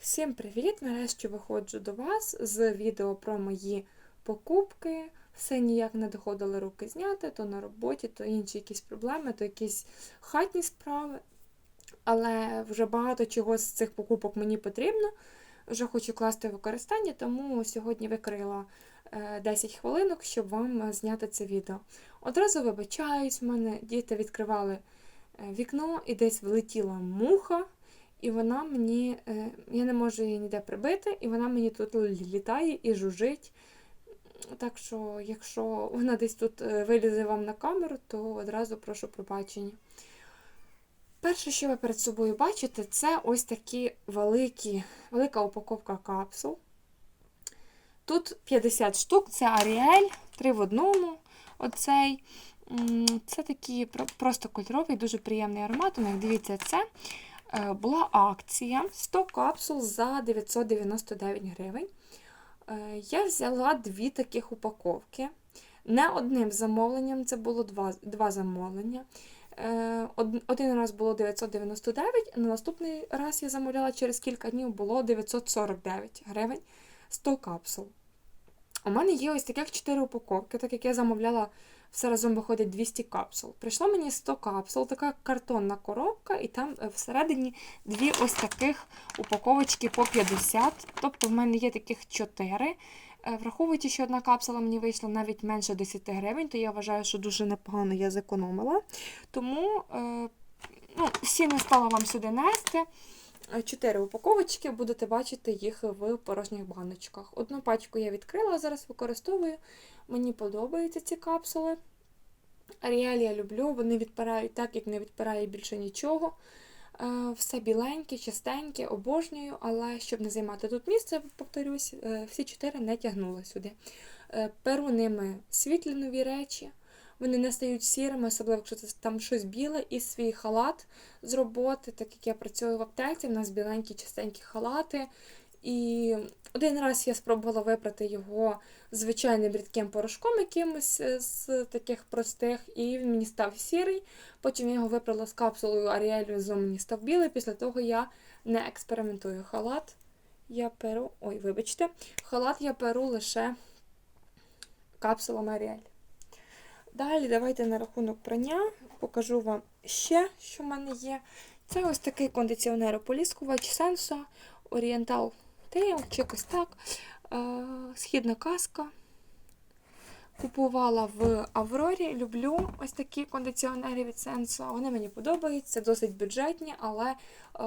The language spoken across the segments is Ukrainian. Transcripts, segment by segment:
Всім привіт! Нарешті виходжу до вас з відео про мої покупки. Все ніяк не доходили руки зняти, то на роботі, то інші якісь проблеми, то якісь хатні справи. Але вже багато чого з цих покупок мені потрібно. Вже хочу класти використання, тому сьогодні викрила е, 10 хвилинок, щоб вам е, зняти це відео. Одразу вибачаюсь, в мене діти відкривали е, вікно і десь влетіла муха. І вона мені, е, я не можу її ніде прибити, і вона мені тут літає і жужить. Так що, якщо вона десь тут е, вилізе вам на камеру, то одразу прошу пробачення. Перше, що ви перед собою бачите, це ось такі великі, велика упаковка капсул. Тут 50 штук, це Аріель, 3 в одному. Оцей. Це такий просто кольоровий, дуже приємний аромат. У них дивіться, це була акція 100 капсул за 999 гривень. Е, Я взяла дві таких упаковки. Не одним замовленням, це було два, два замовлення. Е, Один раз було 999, на наступний раз я замовляла через кілька днів було 949 гривень 100 капсул. У мене є ось таких 4 упаковки, так як я замовляла все разом виходить 200 капсул. Прийшло мені 100 капсул, така картонна коробка, і там е, всередині дві ось таких упаковочки по 50. Тобто в мене є таких 4. Е, Враховуючи, що одна капсула мені вийшла навіть менше 10 гривень, то я вважаю, що дуже непогано я зекономила. Тому е, ну, всі не стала вам сюди нести. Чотири упаковочки, будете бачити їх в порожніх баночках. Одну пачку я відкрила, зараз використовую. Мені подобаються ці капсули. Аріель я люблю, вони відпирають так, як не відпирає більше нічого. Е, Все біленьке, чистеньке, обожнюю, але щоб не займати тут місце, повторюсь, е, всі чотири не тягнула сюди. Е, Перу ними світлі нові речі. Вони не стають сірими, особливо якщо це там щось біле, і свій халат з роботи, так як я працюю в аптеці, в нас біленькі чистенькі халати. І один раз я спробувала випрати його звичайним рідким порошком якимось е, з таких простих, і він мені став сірий. Потім я його випрала з капсулою Аріелю, з мені став білий. Після того я не експериментую. Халат я перу. Ой, вибачте, халат я перу лише капсулами Аріель. Далі давайте на рахунок прання покажу вам ще, що в мене є. Це ось такий кондиціонер ополіскувач Senso Oriental Tail, чи якось так. Е, Східна каска. Купувала в Аврорі. Люблю ось такі кондиціонери від Senso. Вони мені подобаються, досить бюджетні, але е,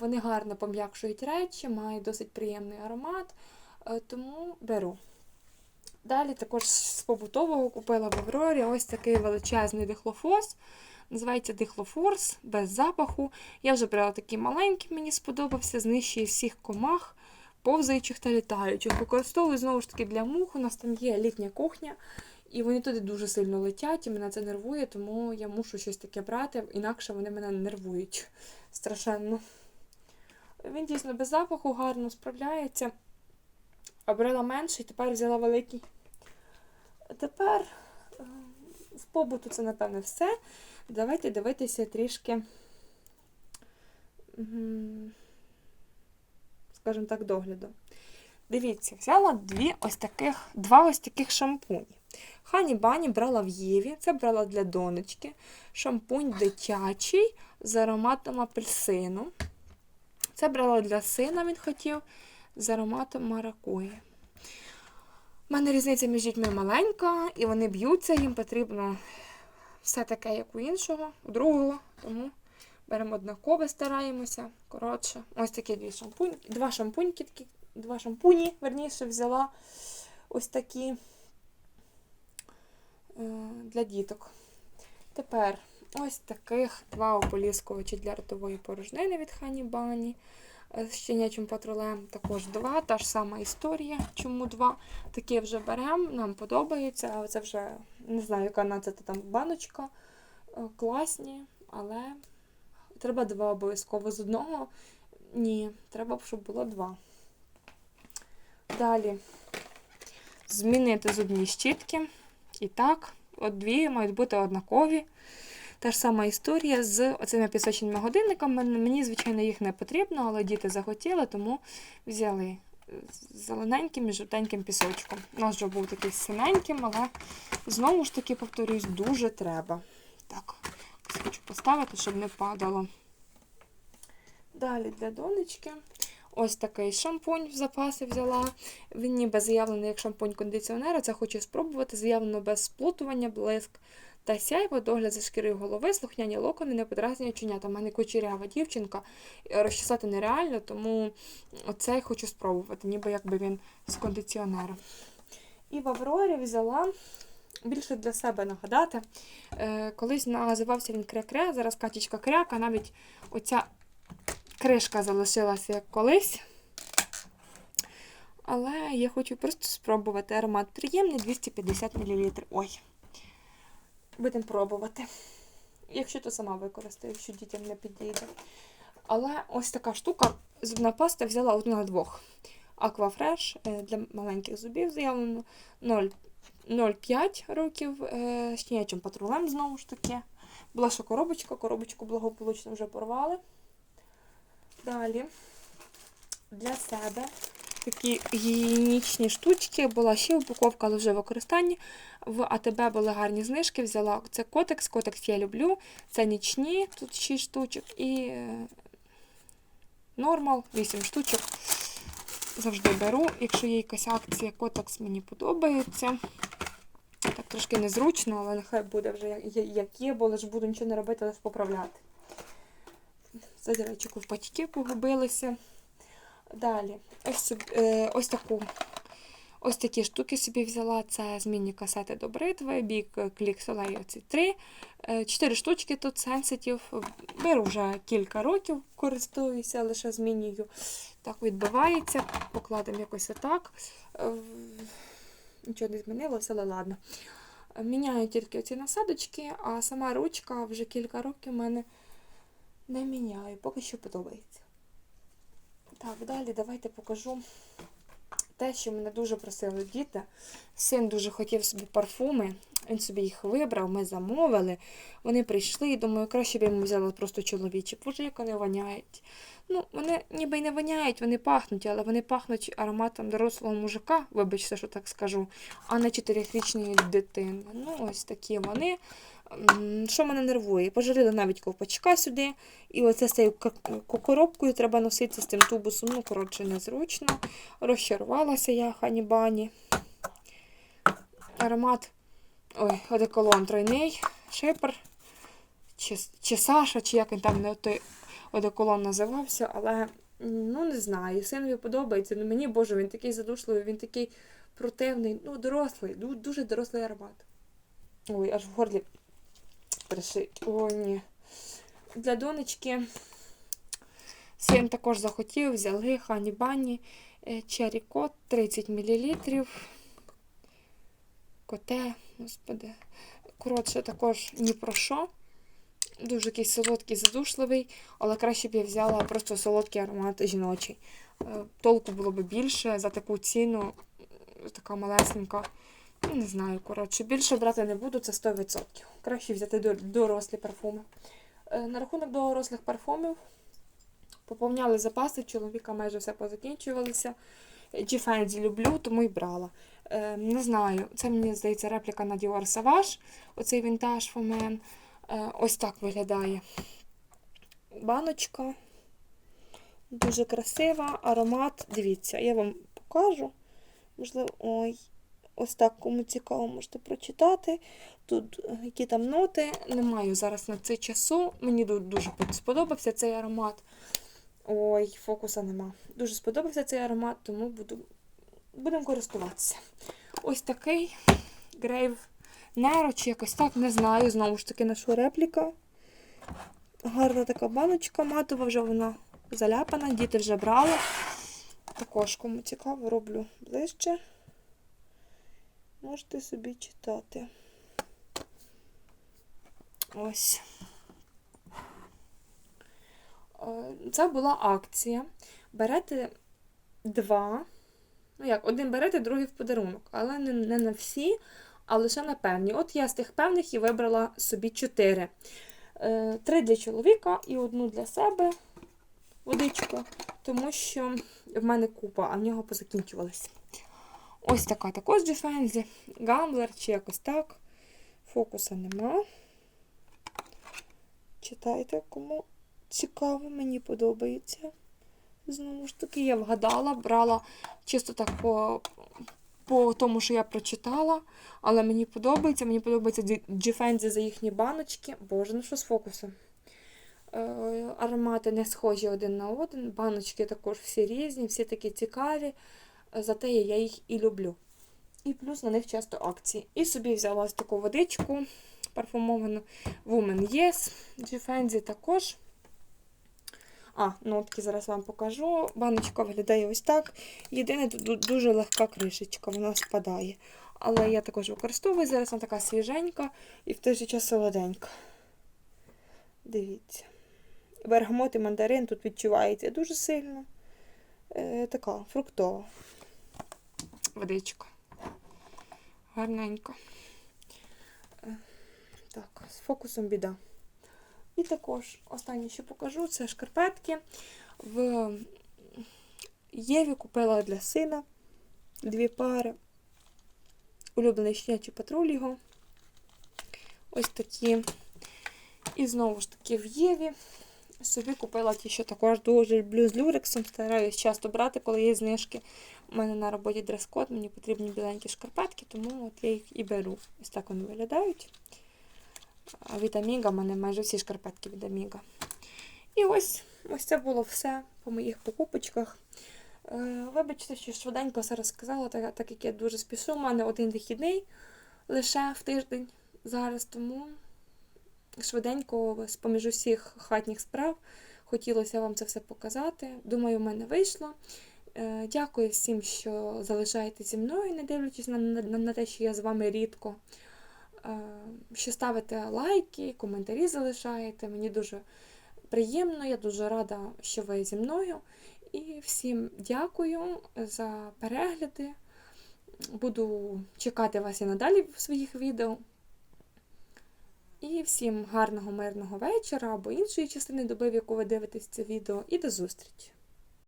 вони гарно пом'якшують речі, мають досить приємний аромат, е, тому беру. Далі також з побутового купила в Аврорі ось такий величезний дихлофос. Називається дихлофорс без запаху. Я вже брала такий маленький, мені сподобався, знищує всіх комах, повзаючих та літаючих. Використовую знову ж таки для мух. У нас там є літня кухня, і вони туди дуже сильно летять, і мене це нервує, тому я мушу щось таке брати, інакше вони мене нервують страшенно. Він дійсно без запаху гарно справляється. Обрала менший, тепер взяла великий. Тепер е, з побуту це, напевне, все. Давайте дивитися трішки, скажімо так, догляду. Дивіться, взяла дві ось таких, два ось таких шампуні. Хані Бані брала в Єві, це брала для донечки. Шампунь дитячий з ароматом апельсину. Це брала для сина, він хотів, з ароматом маракуї. У мене різниця між дітьми маленька, і вони б'ються, їм потрібно все таке, як у іншого, у другого. Тому беремо однакове, стараємося. Коротше, ось такі дві шампуньки, два шампуньки, такі, два шампуні, верніше, взяла ось такі е, для діток. Тепер ось таких два ополіскувачі для ротової порожнини від Хані Бані з щенячим патрулем також два, та ж сама історія. Чому два? Такі вже беремо, нам подобається, але це вже не знаю, яка нацята там баночка. Е, Класні, але треба два обов'язково з одного. Ні, треба, щоб було два. Далі змінити зубні щітки. І так, от дві мають бути однакові. Та ж сама історія з оцими пісочними годинниками. Мені, звичайно, їх не потрібно, але діти захотіли, тому взяли з зелененьким і жовтеньким пісочком. У нас вже був такий синеньким, але знову ж таки, повторюсь, дуже треба. Так, хочу поставити, щоб не падало. Далі для донечки. Ось такий шампунь в запаси взяла. Він ніби заявлений як шампунь кондиціонера. Це хочу спробувати. Заявлено без сплутування, блиск та сяйво, догляд за шкірою голови, слухняні локони, неподразнення ченята. У мене кучерява дівчинка, розчесати нереально, тому оцей хочу спробувати, ніби якби він з кондиціонером. І в Аврорі взяла. Більше для себе нагадати. Е, колись називався він кря-кря, зараз катічка кряка, навіть оця кришка залишилася як колись. Але я хочу просто спробувати аромат приємний 250 мл. Ой. Будемо пробувати. Якщо то сама використаю, якщо дітям не підійде. Але ось така штука, зубна паста взяла одну на двох. Аквафреш для маленьких зубів заявлено 0,5 років е, з щенячим патрулем, знову ж таки. Була ще коробочка, коробочку благополучно вже порвали. Далі для себе такі гігієнічні штучки. Була ще упаковка, але вже в використанні. В АТБ були гарні знижки. Взяла це котекс, котекс я люблю. Це нічні, тут 6 штучок і нормал, 8 штучок. Завжди беру. Якщо є якась акція, котекс мені подобається. Так, трошки незручно, але нехай буде вже як є, бо лише буду нічого не робити, лише поправляти. Задирачок в патіки погубилися. Далі, ось е, ось таку. Ось такі штуки собі взяла. Це змінні касети до бритви, бік Click Soleil оці три. Е, чотири штучки тут Sensitive. Беру вже кілька років, користуюся, лише змінюю. Так відбивається. Покладемо якось отак. Е, нічого не змінилося, але ладно. Міняю тільки ці насадочки, а сама ручка вже кілька років в мене не міняю, поки що подобається. Так, далі давайте покажу те, що мене дуже просили діти. Син дуже хотів собі парфуми, він собі їх вибрав, ми замовили. Вони прийшли і думаю, краще б йому взяли просто чоловічі. Боже, як вони воняють. Ну, Вони ніби й не воняють, вони пахнуть, але вони пахнуть ароматом дорослого мужика, вибачте, що так скажу, а не чотирирічної дитини. Ну, ось такі вони. Що мене нервує? Пожаліли навіть ковпачка сюди. І оце з цією коробкою треба носити з тим тубусом. Ну, коротше, незручно. Розчарувалася я ханібані. Аромат ой, одеколон тройний, шипер, чи, чи Саша, чи як він там той одеколон називався, але ну не знаю. Синові подобається. Ну, Мені, боже, він такий задушливий, він такий противний, ну, дорослий, дуже дорослий аромат. Ой, аж в горлі пришить. О, ні. Для донечки син також захотів, взяли хані бані Cherry Cot 30 мл. Коте, господи. Коротше, також ні про що. Дуже якийсь солодкий, задушливий, але краще б я взяла просто солодкий аромат жіночий. Е, толку було б більше за таку ціну, така малесенька. Ну, не знаю, коротше, більше брати не буду, це 100%. Краще взяти дорослі парфуми. Е, на рахунок дорослих парфумів поповняли запаси, чоловіка майже все позакінчувалося. G-Fendi люблю, тому і брала. Е, не знаю, це мені здається репліка на Dior Savage, оцей вінтаж фомен. Ось так виглядає баночка. Дуже красива, аромат. Дивіться, я вам покажу. Можливо, ой, ось так, кому цікаво, можете прочитати. Тут е, які там ноти. Не маю зараз на це часу. Мені дуже сподобався цей аромат. Ой, фокуса нема. Дуже сподобався цей аромат, тому буду, будемо користуватися. Ось такий грейв Неро чи якось так, не знаю. Знову ж таки, наша репліка. Гарна така баночка матова, вже вона заляпана, діти вже брали. Також, кому цікаво, роблю ближче. Можете собі читати. Ось. Е, це була акція. Берете два. Ну як, один берете, другий в подарунок, але не, не на всі, а лише на певні. От я з тих певних і вибрала собі чотири. Е, Три для чоловіка і одну для себе водичку, тому що в мене купа, а в нього позакінчувалися. Ось така також Джефензі, гамблер чи якось так. Фокуса нема. Читайте, кому цікаво, мені подобається. Знову ж таки, я вгадала, брала чисто так по, по тому, що я прочитала. Але мені подобається. Мені подобається Джефензі за їхні баночки. Боже, ну що з фокусом? Е, аромати не схожі один на один. Баночки також всі різні, всі такі цікаві. Зате я їх і люблю. І плюс на них часто акції. І собі взяла ось таку водичку парфумовану Woman Yes. Джефензі також. А, нотки зараз вам покажу. Баночка виглядає ось так. Єдине, тут дуже легка кришечка, вона спадає. Але я також використовую. Зараз вона така свіженька і в той же час солоденька. Дивіться. Бергамот і мандарин тут відчувається дуже сильно. Е, така фруктова. Водичка. Гарненько. Так, з фокусом біда. І також останнє, що покажу, це шкарпетки. В Єві купила для сина дві пари. Улюблений щенячий патруль його. Ось такі. І знову ж таки в Єві. Собі купила ті, що також дуже люблю з люрексом. Стараюсь часто брати, коли є знижки. У мене на роботі дрес-код, мені потрібні біленькі шкарпетки, тому от я їх і беру. Ось так вони виглядають. Від Аміга в мене майже всі шкарпетки від Аміга. І ось ось це було все по моїх покупочках. Е, Вибачте, що швиденько все розказала, так, так як я дуже спішу. У мене один вихідний лише в тиждень зараз, тому швиденько, з поміж усіх хатніх справ, хотілося вам це все показати. Думаю, в мене вийшло. Е, Дякую всім, що залишаєтесь зі мною, не дивлячись на, на, на те, що я з вами рідко. Е, Що ставите лайки, коментарі залишаєте. Мені дуже приємно, я дуже рада, що ви зі мною. І всім дякую за перегляди. Буду чекати вас і надалі в своїх відео. І всім гарного, мирного вечора або іншої частини доби, в яку ви дивитесь це відео. І до зустрічі!